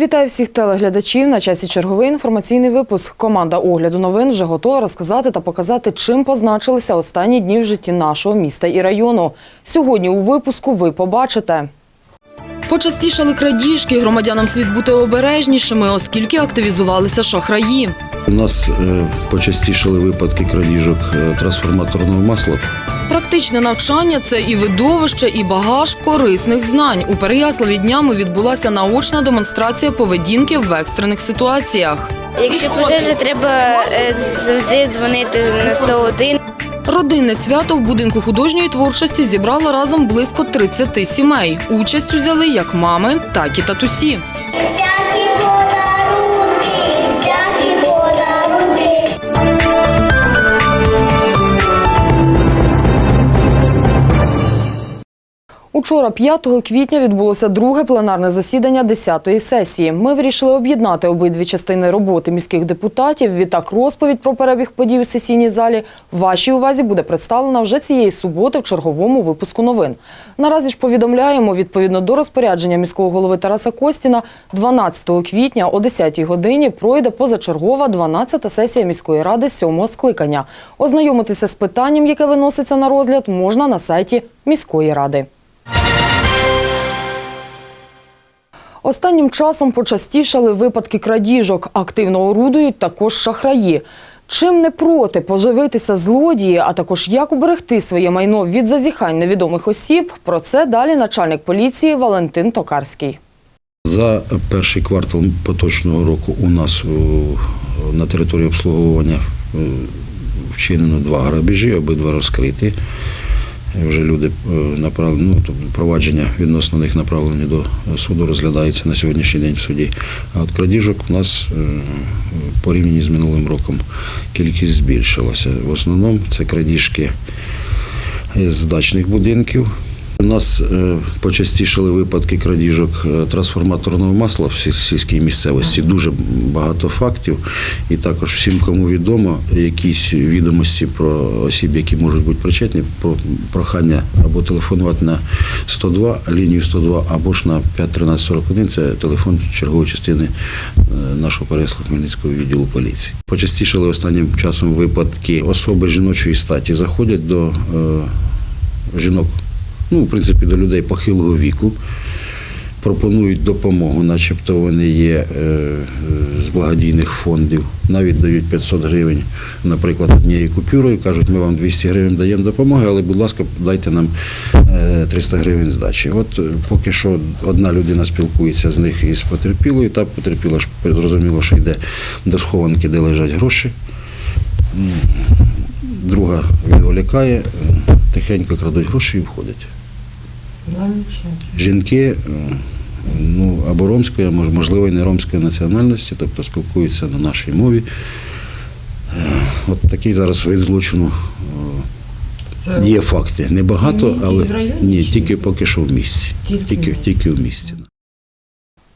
Вітаю всіх телеглядачів. На часі черговий інформаційний випуск. Команда огляду новин вже готова розказати та показати, чим позначилися останні дні в житті нашого міста і району. Сьогодні у випуску ви побачите. Почастішали крадіжки, громадянам слід бути обережнішими, оскільки активізувалися шахраї. У нас е, почастішали випадки крадіжок е, трансформаторного масла. Практичне навчання це і видовище, і багаж корисних знань. У Переяславі днями відбулася наочна демонстрація поведінки в екстрених ситуаціях. Якщо пожежа, треба е, завжди дзвонити на 101. Родинне свято в будинку художньої творчості зібрало разом близько 30 сімей. Участь узяли як мами, так і татусі. Всякі Учора, 5 квітня, відбулося друге пленарне засідання 10-ї сесії. Ми вирішили об'єднати обидві частини роботи міських депутатів. Відтак розповідь про перебіг подій у сесійній залі вашій увазі буде представлена вже цієї суботи в черговому випуску новин. Наразі ж повідомляємо, відповідно до розпорядження міського голови Тараса Костіна, 12 квітня о 10-й годині пройде позачергова 12-та сесія міської ради 7-го скликання. Ознайомитися з питанням, яке виноситься на розгляд, можна на сайті міської ради. Останнім часом почастішали випадки крадіжок. Активно орудують також шахраї. Чим не проти поживитися злодії, а також як уберегти своє майно від зазіхань невідомих осіб, про це далі начальник поліції Валентин Токарський. За перший квартал поточного року у нас на території обслуговування е, вчинено два грабежі, обидва розкриті. Вже люди е, направлені, ну, тобто провадження відносно них направлені до суду, розглядається на сьогоднішній день в суді. А от крадіжок у нас е, порівняно з минулим роком кількість збільшилася. В основному це крадіжки з дачних будинків. У нас е, почастішали випадки крадіжок е, трансформаторного масла в сільській місцевості. Дуже багато фактів. І також всім, кому відомо, якісь відомості про осіб, які можуть бути причетні, про прохання або телефонувати на 102, лінію 102, або ж на 51341, це телефон чергової частини е, нашого пересла Хмельницького відділу поліції. Почастішали останнім часом випадки особи жіночої статі заходять до жінок ну, в принципі, до людей похилого віку. Пропонують допомогу, начебто вони є е, е, з благодійних фондів, навіть дають 500 гривень, наприклад, однією купюрою, кажуть, ми вам 200 гривень даємо допомоги, але, будь ласка, дайте нам е, 300 гривень здачі. От е, поки що одна людина спілкується з них із потерпілою, та потерпіла зрозуміло, що йде до схованки, де лежать гроші. Друга відволікає, е, тихенько крадуть гроші і входять. Жінки е, ну, або ромської, а можливо, і не ромської національності, тобто спілкуються на нашій мові. Е, От такий зараз вид злочину Це є факти. Небагато, але ні, тільки поки що в місті. Тільки, тільки в місті.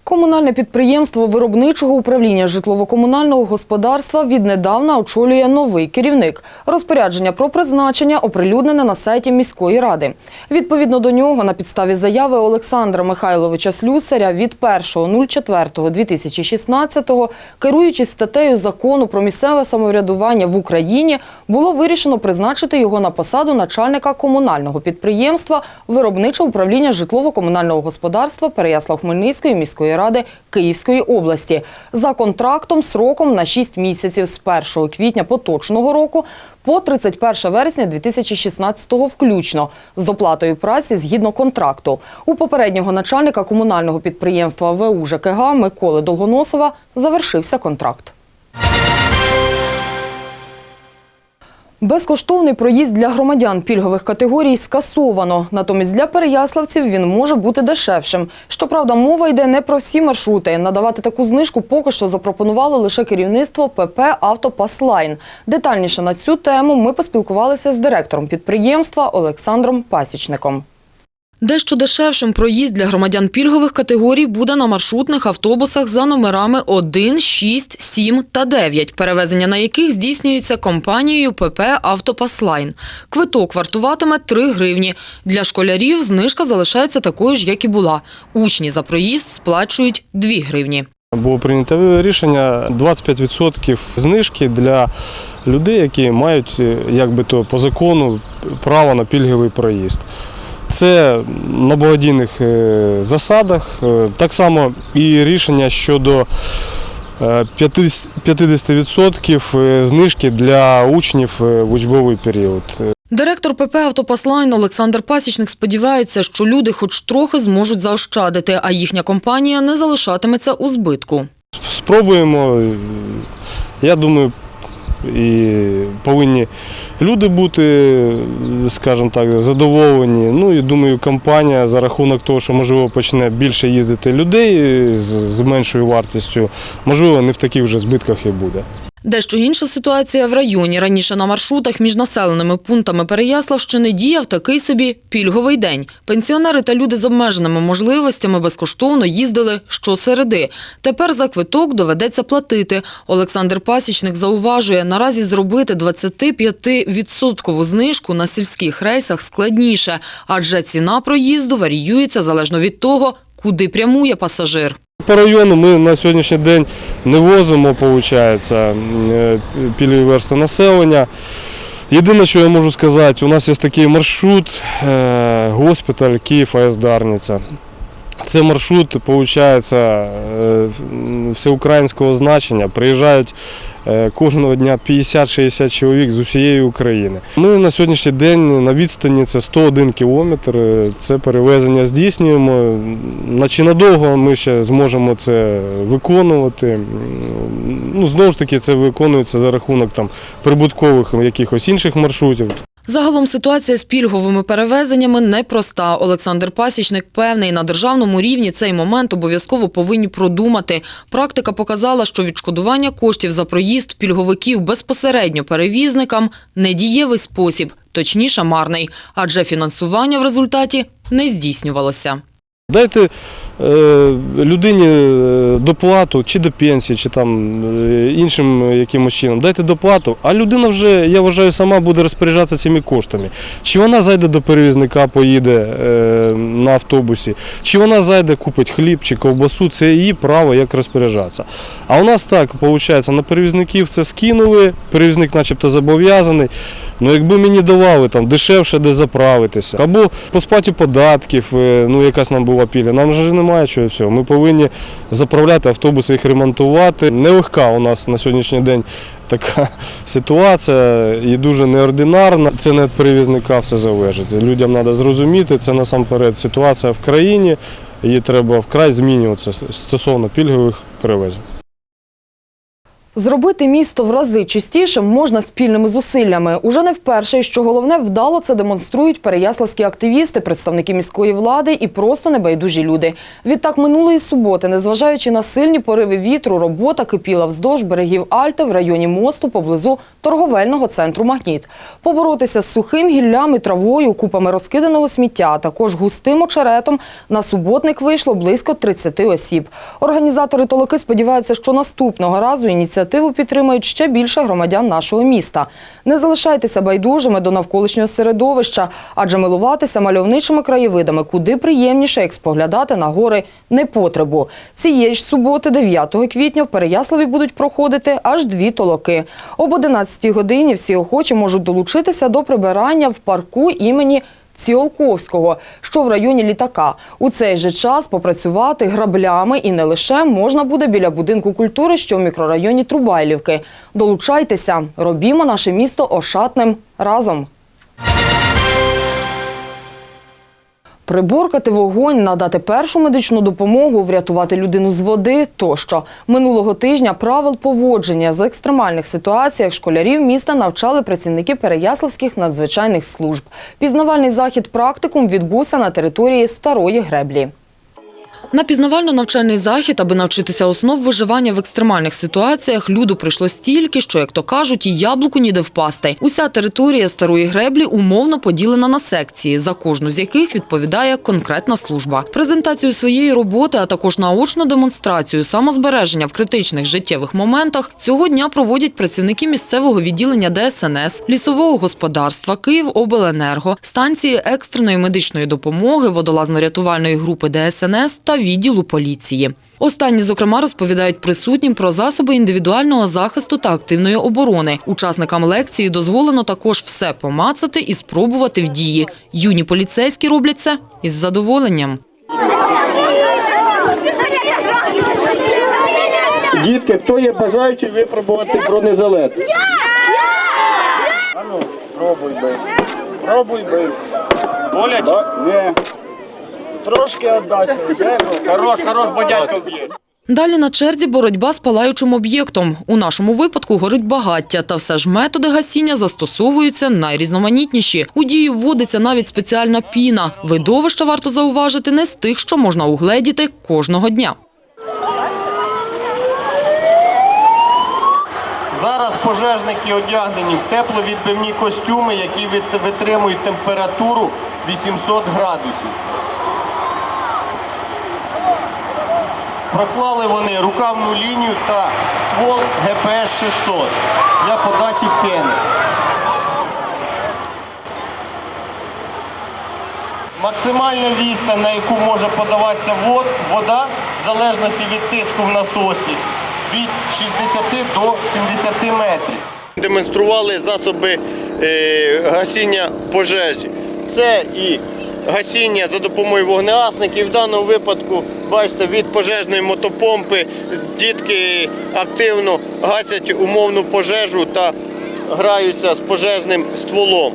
Комунальне підприємство виробничого управління житлово-комунального господарства віднедавна очолює новий керівник. Розпорядження про призначення оприлюднене на сайті міської ради. Відповідно до нього, на підставі заяви Олександра Михайловича Слюсаря від 1.04.2016, керуючись статтею закону про місцеве самоврядування в Україні, було вирішено призначити його на посаду начальника комунального підприємства виробниче управління житлово-комунального господарства Переяслав-Хмельницької міської ради Київської області за контрактом сроком на 6 місяців з 1 квітня поточного року по 31 вересня 2016-го включно з оплатою праці згідно контракту. У попереднього начальника комунального підприємства ВУ ЖКГ Миколи Долгоносова завершився контракт. Безкоштовний проїзд для громадян пільгових категорій скасовано. Натомість для переяславців він може бути дешевшим. Щоправда, мова йде не про всі маршрути. Надавати таку знижку поки що запропонувало лише керівництво ПП «Автопаслайн». Детальніше на цю тему ми поспілкувалися з директором підприємства Олександром Пасічником. Дещо дешевшим проїзд для громадян пільгових категорій буде на маршрутних автобусах за номерами 1, 6, 7 та 9, перевезення на яких здійснюється компанією ПП «Автопаслайн». Квиток вартуватиме 3 гривні. Для школярів знижка залишається такою ж, як і була. Учні за проїзд сплачують 2 гривні. Було прийнято рішення 25% знижки для людей, які мають е, як би то по закону право на пільговий проїзд. Це на благодійних е, засадах. Е, Так само і рішення щодо е, 50 50% е, знижки для учнів в учбовий період. Директор ПП «Автопаслайн» Олександр Пасічник сподівається, що люди хоч трохи зможуть заощадити, а їхня компанія не залишатиметься у збитку. Спробуємо. Я думаю, і повинні люди бути, скажімо так, задоволені. Ну і думаю, компанія за рахунок того, що можливо почне більше їздити людей з, меншою вартістю, можливо, не в таких вже збитках і буде. Дещо інша ситуація в районі. Раніше на маршрутах між населеними пунктами Переяславщини діяв такий собі пільговий день. Пенсіонери та люди з обмеженими можливостями безкоштовно їздили щосереди. Тепер за квиток доведеться платити. Олександр Пасічник зауважує, наразі зробити 25% знижку на сільських рейсах складніше, адже ціна проїзду варіюється залежно від того, куди прямує пасажир. По району ми на сьогоднішній день не возимо, виходить, пільгові версти населення. Єдине, що я можу сказати, у нас є такий маршрут е, госпіталь Київ АЕС Дарниця. Це маршрут, виходить, всеукраїнського значення. Приїжджають е, кожного дня 50-60 чоловік з усієї України. Ми на сьогоднішній день на відстані це 101 кілометр. е, Це перевезення здійснюємо. На чи надовго ми ще зможемо це виконувати. Ну, знову ж таки, це виконується за рахунок там, прибуткових якихось інших маршрутів. Загалом ситуація з пільговими перевезеннями непроста. Олександр Пасічник певний, на державному рівні цей момент обов'язково повинні продумати. Практика показала, що відшкодування коштів за проїзд пільговиків безпосередньо перевізникам – недієвий спосіб, точніше марний, адже фінансування в результаті не здійснювалося. Дайте людині е, доплату чи до пенсії, чи там е, іншим якимось чином. Дайте доплату, а людина вже, я вважаю, сама буде розпоряджатися цими коштами. Чи вона зайде до перевізника, поїде е, на автобусі, чи вона зайде, купить хліб чи ковбасу, це її право як розпоряджатися. А у нас так, виходить, на перевізників це скинули, перевізник начебто зобов'язаний. Ну, якби мені давали там дешевше де заправитися, або по сплаті податків, е, ну якась нам була пільга. Нам же немає чого всього. Ми повинні заправляти автобуси, їх ремонтувати. Нелегка у нас на сьогоднішній день така ситуація і дуже неординарна. Це не від перевізника все залежить. Людям треба зрозуміти, це насамперед ситуація в країні. Її треба вкрай змінюватися стосовно пільгових перевезень. Зробити місто в рази чистішим можна спільними зусиллями. Уже не вперше, і що головне, вдало це демонструють переяславські активісти, представники міської влади і просто небайдужі люди. Відтак минулої суботи, незважаючи на сильні пориви вітру, робота кипіла вздовж берегів Альти в районі мосту поблизу торговельного центру «Магніт». Поборотися з сухим гіллям і травою, купами розкиданого сміття, а також густим очеретом на суботник вийшло близько 30 осіб. Організатори толоки сподіваються, що наступного разу ініціативу підтримають ще більше громадян нашого міста. Не залишайтеся байдужими до навколишнього середовища, адже милуватися мальовничими краєвидами куди приємніше, як споглядати на гори непотребу. Цієї ж суботи, 9 квітня, в Переяславі будуть проходити аж дві толоки. Об 11 годині всі охочі можуть долучитися до прибирання в парку імені Ціолковського, що в районі літака. У цей же час попрацювати граблями і не лише можна буде біля будинку культури, що в мікрорайоні Трубайлівки. Долучайтеся, робімо наше місто ошатним разом. Приборкати вогонь, надати першу медичну допомогу, врятувати людину з води тощо. Минулого тижня правил поводження з екстремальних ситуаціях школярів міста навчали працівники Переяславських надзвичайних служб. Пізнавальний захід практикум відбувся на території Старої Греблі. На пізнавально-навчальний захід, аби навчитися основ виживання в екстремальних ситуаціях, люду прийшло стільки, що, як то кажуть, і яблуку ніде впасти. Уся територія старої греблі умовно поділена на секції, за кожну з яких відповідає конкретна служба. Презентацію своєї роботи, а також наочну демонстрацію самозбереження в критичних життєвих моментах цього дня проводять працівники місцевого відділення ДСНС, лісового господарства, Київобленерго, станції екстреної медичної допомоги, водолазно-рятувальної групи ДСНС та відділу поліції. Останні, зокрема, розповідають присутнім про засоби індивідуального захисту та активної оборони. Учасникам лекції дозволено також все помацати і спробувати в дії. Юні поліцейські роблять це із задоволенням. Дітки, хто є бажаючий випробувати бронежилет? Ану, пробуй би. Пробуй би. Боляче? Ні. Трошки віддачі. Хорош, хорош, бо дядько б'є. Далі на черзі боротьба з палаючим об'єктом. У нашому випадку горить багаття, та все ж методи гасіння застосовуються найрізноманітніші. У дію вводиться навіть спеціальна піна. Видовища варто зауважити не з тих, що можна угледіти кожного дня. Зараз пожежники одягнені в тепловідбивні костюми, які від- витримують температуру 800 градусів. Проклали вони рукавну лінію та ствол ГПС-600 для подачі пени. Максимальна відстань, на яку може подаватися вод, вода, в залежності від тиску в насосі, від 60 до 70 метрів. Демонстрували засоби е, гасіння пожежі. Це і гасіння за допомогою вогнегасників. В даному випадку, бачите, від пожежної мотопомпи дітки активно гасять умовну пожежу та граються з пожежним стволом.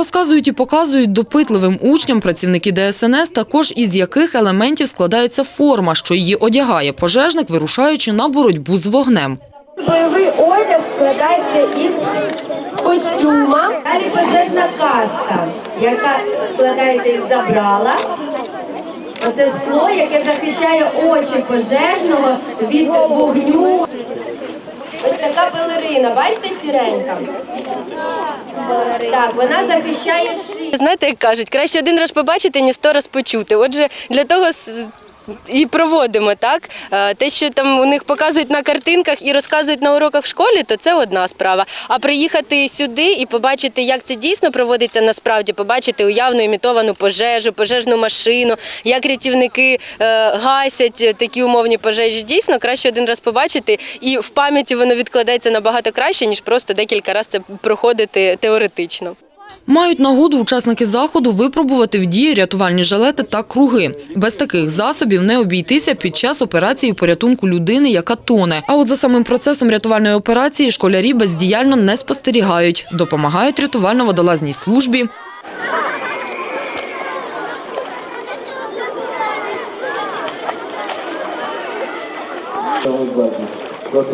Розказують і показують допитливим учням працівники ДСНС, також із яких елементів складається форма, що її одягає пожежник, вирушаючи на боротьбу з вогнем. Бойовий одяг складається із костюма, далі пожежна каска, яка складається із забрала. Оце скло, яке захищає очі пожежного від вогню. Ось така балерина, бачите, сіренька? Так, вона захищає шию. Знаєте, як кажуть, краще один раз побачити, ніж сто раз почути. Отже, для того і проводимо так. Е, Те, що там у них показують на картинках і розказують на уроках в школі, то це одна справа. А приїхати сюди і побачити, як це дійсно проводиться насправді, побачити уявну імітовану пожежу, пожежну машину, як рятівники е, гасять такі умовні пожежі. Дійсно, краще один раз побачити, і в пам'яті воно відкладається набагато краще, ніж просто декілька разів це проходити теоретично. Мають нагоду учасники заходу випробувати в дії рятувальні жилети та круги. Без таких засобів не обійтися під час операції порятунку людини, яка тоне. А от за самим процесом рятувальної операції школярі бездіяльно не спостерігають, допомагають рятувально-водолазній службі. О,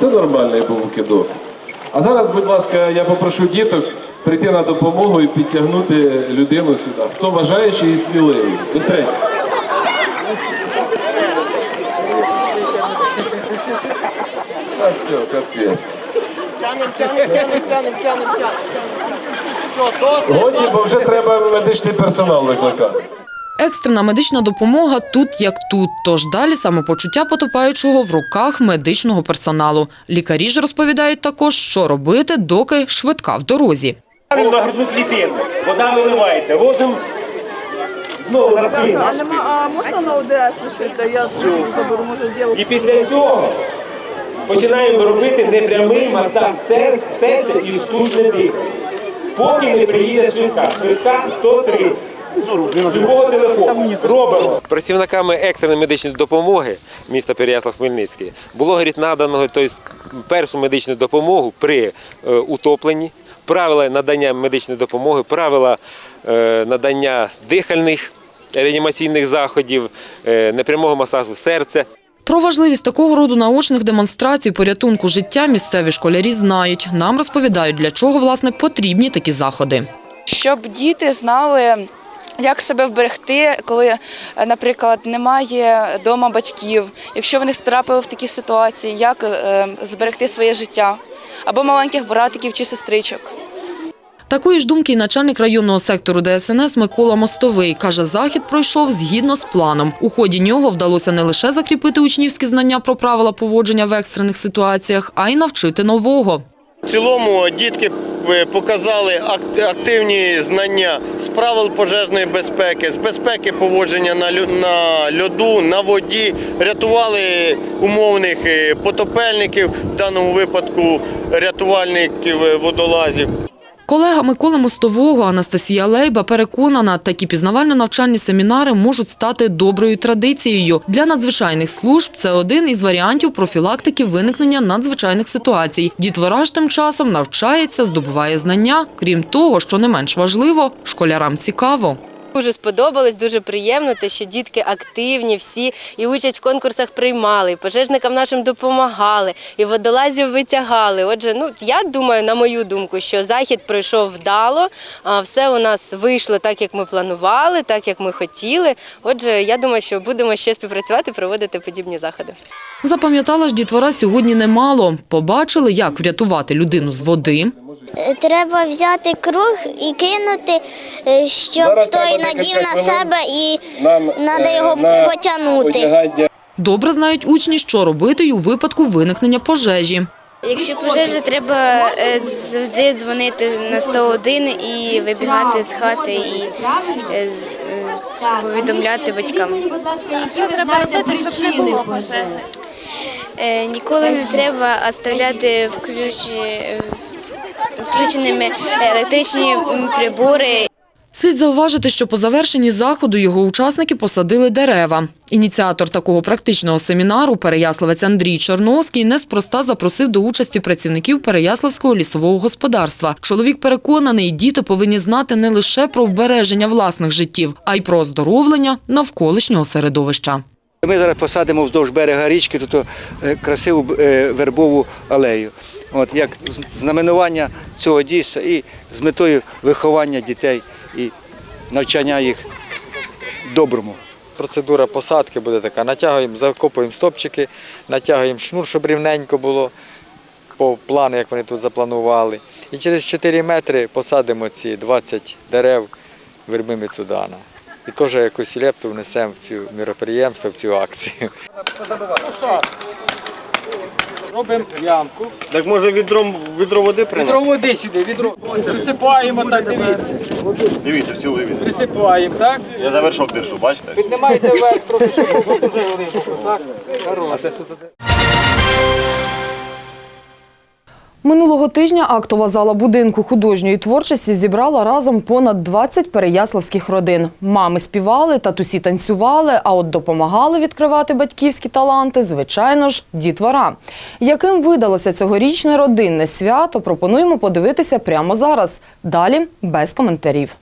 це нормальний був кидок. А зараз, будь ласка, я попрошу діток прийти на допомогу і підтягнути людину сюди. Хто бажаючий і сміливий. Быстренько. А все, капець. Годі, бо вже треба медичний персонал викликати. Екстрена медична допомога тут як тут. Тож далі самопочуття потопаючого в руках медичного персоналу. Лікарі ж розповідають також, що робити, доки швидка в дорозі. Ставимо на грудну клітину, вода виливається, ложимо знову на спину. А можна на ОДС лишити? Я заберу, може, зробити. І після цього починаємо робити непрямий масаж серця і штучне дихання. Поки не приїде швидка. Швидка 103. Телефону. Робимо. Працівниками екстреної медичної допомоги міста Переяслав-Хмельницький було говорить, надано тобто, першу медичну допомогу при е, утопленні, правила надання медичної допомоги, правила е, надання дихальних реанімаційних заходів, е, непрямого масажу серця. Про важливість такого роду наочних демонстрацій порятунку життя місцеві школярі знають. Нам розповідають, для чого власне потрібні такі заходи. Щоб діти знали, як себе вберегти, коли, е, наприклад, немає вдома батьків, якщо вони втрапили в такі ситуації, як е, зберегти своє життя або маленьких братиків чи сестричок. Такої ж думки і начальник районного сектору ДСНС Микола Мостовий. Каже, захід пройшов згідно з планом. У ході нього вдалося не лише закріпити учнівські знання про правила поводження в екстрених ситуаціях, а й навчити нового. В цілому дітки е, показали активні знання з правил пожежної безпеки, з безпеки поводження на льоду, на воді, рятували умовних е, потопельників, в даному випадку рятувальників е, водолазів. Колега Миколи Мостового Анастасія Лейба переконана, такі пізнавально-навчальні семінари можуть стати доброю традицією. Для надзвичайних служб це один із варіантів профілактики виникнення надзвичайних ситуацій. Дітвора ж тим часом навчається, здобуває знання. Крім того, що не менш важливо, школярам цікаво. Дуже сподобалось, дуже приємно, те, що дітки активні, всі і участь в конкурсах приймали, і пожежникам нашим допомагали, і водолазів витягали. Отже, ну я думаю, на мою думку, що захід пройшов вдало, все у нас вийшло так, як ми планували, так як ми хотіли. Отже, я думаю, що будемо ще співпрацювати, проводити подібні заходи. Запам'ятала ж дітвора сьогодні немало. Побачили, як врятувати людину з води. Е, Треба взяти круг і кинути, е, щоб Зараз той надів на себе і треба його на потягнути. одягання Добре знають учні, що робити й у випадку виникнення пожежі. Якщо пожежа, треба е, завжди дзвонити на 101 і вибігати з хати і повідомляти батькам. Що треба робити, щоб не було пожежі? Е, Ніколи не треба оставляти включі- включеними електричні прибори. Слід зауважити, що по завершенні заходу його учасники посадили дерева. Ініціатор такого практичного семінару, переяславець Андрій Чорновський, неспроста запросив до участі працівників Переяславського лісового господарства. Чоловік переконаний, діти повинні знати не лише про вбереження власних життів, а й про оздоровлення навколишнього середовища. Ми зараз посадимо вздовж берега річки тут е, красиву е, вербову алею. От як знаменування цього дійства і з метою виховання дітей і навчання їх доброму. Процедура посадки буде така. Натягуємо, закопуємо стопчики, натягуємо шнур, щоб рівненько було по плану, як вони тут запланували. І через 4 метри посадимо ці 20 дерев верби Міцудана. І теж якусь лепту внесемо в цю міроприємство, в цю акцію. Робимо ямку. Так може відро, відро води Відро води сюди, відро. Присипаємо так, дивіться. Дивіться, всю дивіться. Присипаємо, так? Я за вершок держу, бачите? Піднімайте вверх трохи, щоб було дуже глибоко, так? Хороше. Минулого тижня актова зала будинку художньої творчості зібрала разом понад 20 переяславських родин. Мами співали, татусі танцювали, а от допомагали відкривати батьківські таланти, звичайно ж, дітвора. Яким видалося цьогорічне родинне свято, пропонуємо подивитися прямо зараз. Далі без коментарів.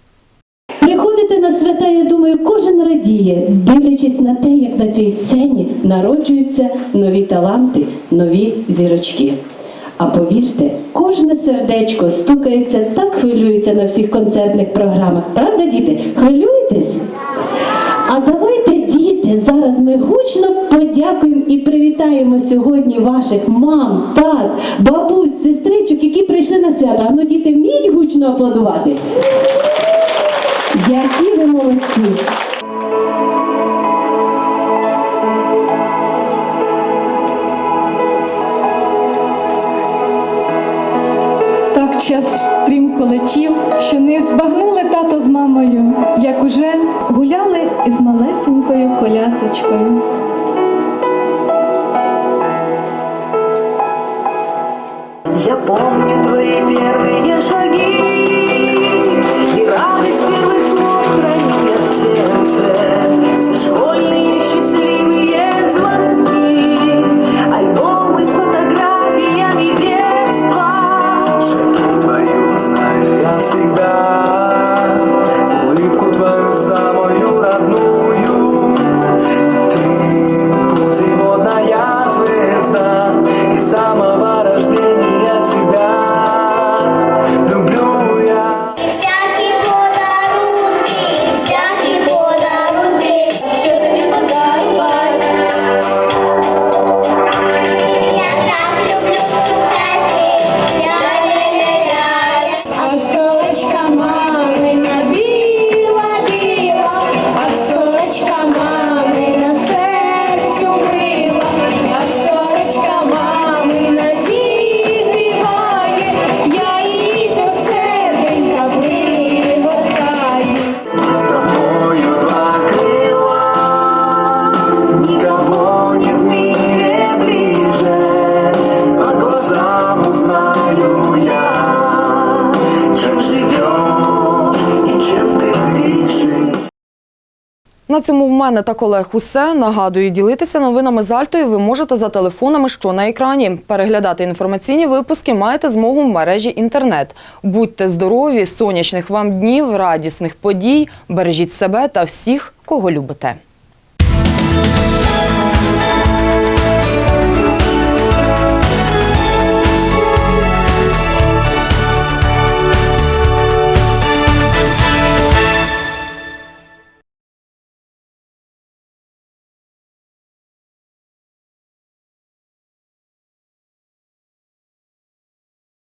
Приходити на свята, я думаю, кожен радіє, дивлячись на те, як на цій сцені народжуються нові таланти, нові зірочки. А повірте, кожне сердечко стукається, так хвилюється на всіх концертних програмах. Правда, діти? Хвилюєтесь? А давайте, діти, зараз ми гучно подякуємо і привітаємо сьогодні ваших мам, тат, бабусь, сестричок, які прийшли на свято. А ну, діти, вміють гучно аплодувати? Які ви молодці! Час стрімко колечів, що не збагнули тато з мамою, як уже гуляли із малесенькою колясочкою. Я помню твои первые шаги На цьому в мене та колег усе. Нагадую, ділитися новинами з Альтою ви можете за телефонами, що на екрані. Переглядати інформаційні випуски маєте змогу в мережі інтернет. Будьте здорові, сонячних вам днів, радісних подій, бережіть себе та всіх, кого любите.